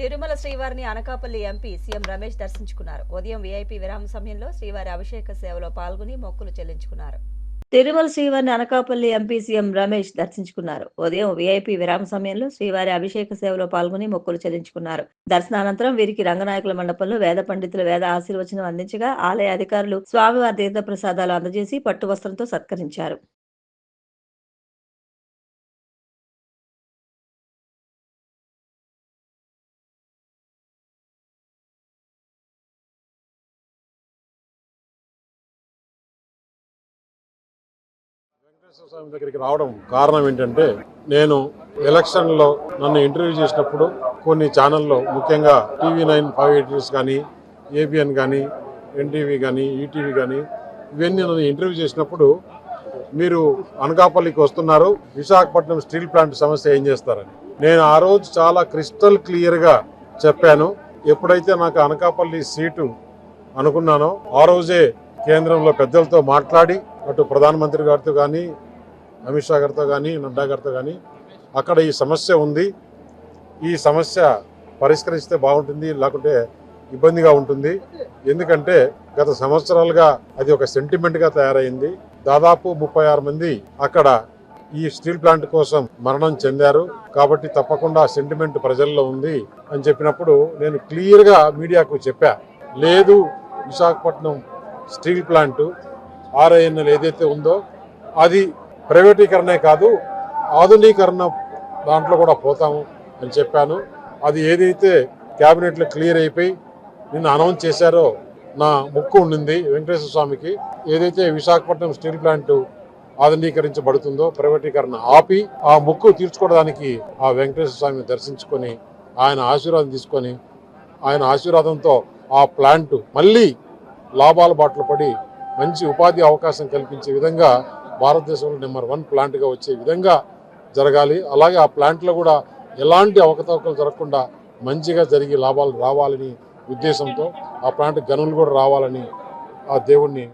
తిరుమల శ్రీవారిని Anakapalli MP CM Ramesh దర్శించుకున్నారు. ఉదయం వీఐపీ విరామ సమయంలో శ్రీవారి అభిషేక సేవలో పాల్గొని మొక్కులు చెల్లించుకున్నారు. తిరుమల శ్రీవారిని అనకాపల్లి ఎంపీ సీఎం రమేష్ దర్శించుకున్నారు. ఉదయం వీఐపీ విరామ సమయంలో శ్రీవారి అభిషేక సేవలో పాల్గొని మొక్కులు చెల్లించుకున్నారు. దర్శనానంతరం వీరికి రంగనాయకుల మండపంలో వేద పండితులు వేద ఆశీర్వచనం అందించగా ఆలయ అధికారులు స్వామివారి తీర్థ ప్రసాదాలు అందజేసి పట్టు వస్త్రంతో సత్కరించారు. వెంకటేశ్వర స్వామి దగ్గరికి రావడం కారణం ఏంటంటే నేను ఎలక్షన్లో నన్ను ఇంటర్వ్యూ చేసినప్పుడు కొన్ని ఛానల్లో ముఖ్యంగా టీవీ నైన్ ఫైవ్ ఎయిటీస్ కానీ ఏబిఎన్ కానీ ఎన్టీవీ కానీ ఈటీవీ కానీ ఇవన్నీ నన్ను ఇంటర్వ్యూ చేసినప్పుడు మీరు అనకాపల్లికి వస్తున్నారు విశాఖపట్నం స్టీల్ ప్లాంట్ సమస్య ఏం చేస్తారని. నేను ఆ రోజు చాలా క్రిస్టల్ క్లియర్గా చెప్పాను ఎప్పుడైతే నాకు అనకాపల్లి సీటు అనుకున్నానో ఆ రోజే కేంద్రంలో పెద్దలతో మాట్లాడి అటు ప్రధానమంత్రి గారితో కానీ అమిత్ షా గారితో కానీ నడ్డా గారితో కానీ అక్కడ ఈ సమస్య ఉంది. ఈ సమస్య పరిష్కరిస్తే బాగుంటుంది లేకుంటే ఇబ్బందిగా ఉంటుంది. ఎందుకంటే గత సంవత్సరాలుగా అది ఒక సెంటిమెంట్గా తయారైంది. దాదాపు ముప్పై ఆరు మంది అక్కడ ఈ స్టీల్ ప్లాంట్ కోసం మరణం చెందారు. కాబట్టి తప్పకుండా సెంటిమెంట్ ప్రజల్లో ఉంది అని చెప్పినప్పుడు నేను క్లియర్గా మీడియాకు చెప్పా. లేదు విశాఖపట్నం స్టీల్ ప్లాంటు ఆర్ఐఎన్ఎల్ ఏదైతే ఉందో అది ప్రైవేటీకరణే కాదు ఆధునీకరణ దాంట్లో కూడా పోతాము అని చెప్పాను. అది ఏదైతే క్యాబినెట్లో క్లియర్ అయిపోయి నిన్న అనౌన్స్ చేశారో నా ముక్కు ఉండింది వెంకటేశ్వర స్వామికి. ఏదైతే విశాఖపట్నం స్టీల్ ప్లాంట్ ఆధునీకరించబడుతుందో ప్రైవేటీకరణ ఆపి ఆ ముక్కు తీర్చుకోవడానికి ఆ వెంకటేశ్వర స్వామిని దర్శించుకొని ఆయన ఆశీర్వాదం తీసుకొని ఆయన ఆశీర్వాదంతో ఆ ప్లాంట్ మళ్ళీ లాభాల బాటలు పడి మంచి ఉపాధి అవకాశం కల్పించే విధంగా భారతదేశంలో నెంబర్ వన్ ప్లాంట్గా వచ్చే విధంగా జరగాలి. అలాగే ఆ ప్లాంట్లో కూడా ఎలాంటి అవకతవకలు జరగకుండా మంచిగా జరిగి లాభాలు రావాలని ఉద్దేశంతో ఆ ప్లాంట్ గనులు కూడా రావాలని ఆ దేవుణ్ణి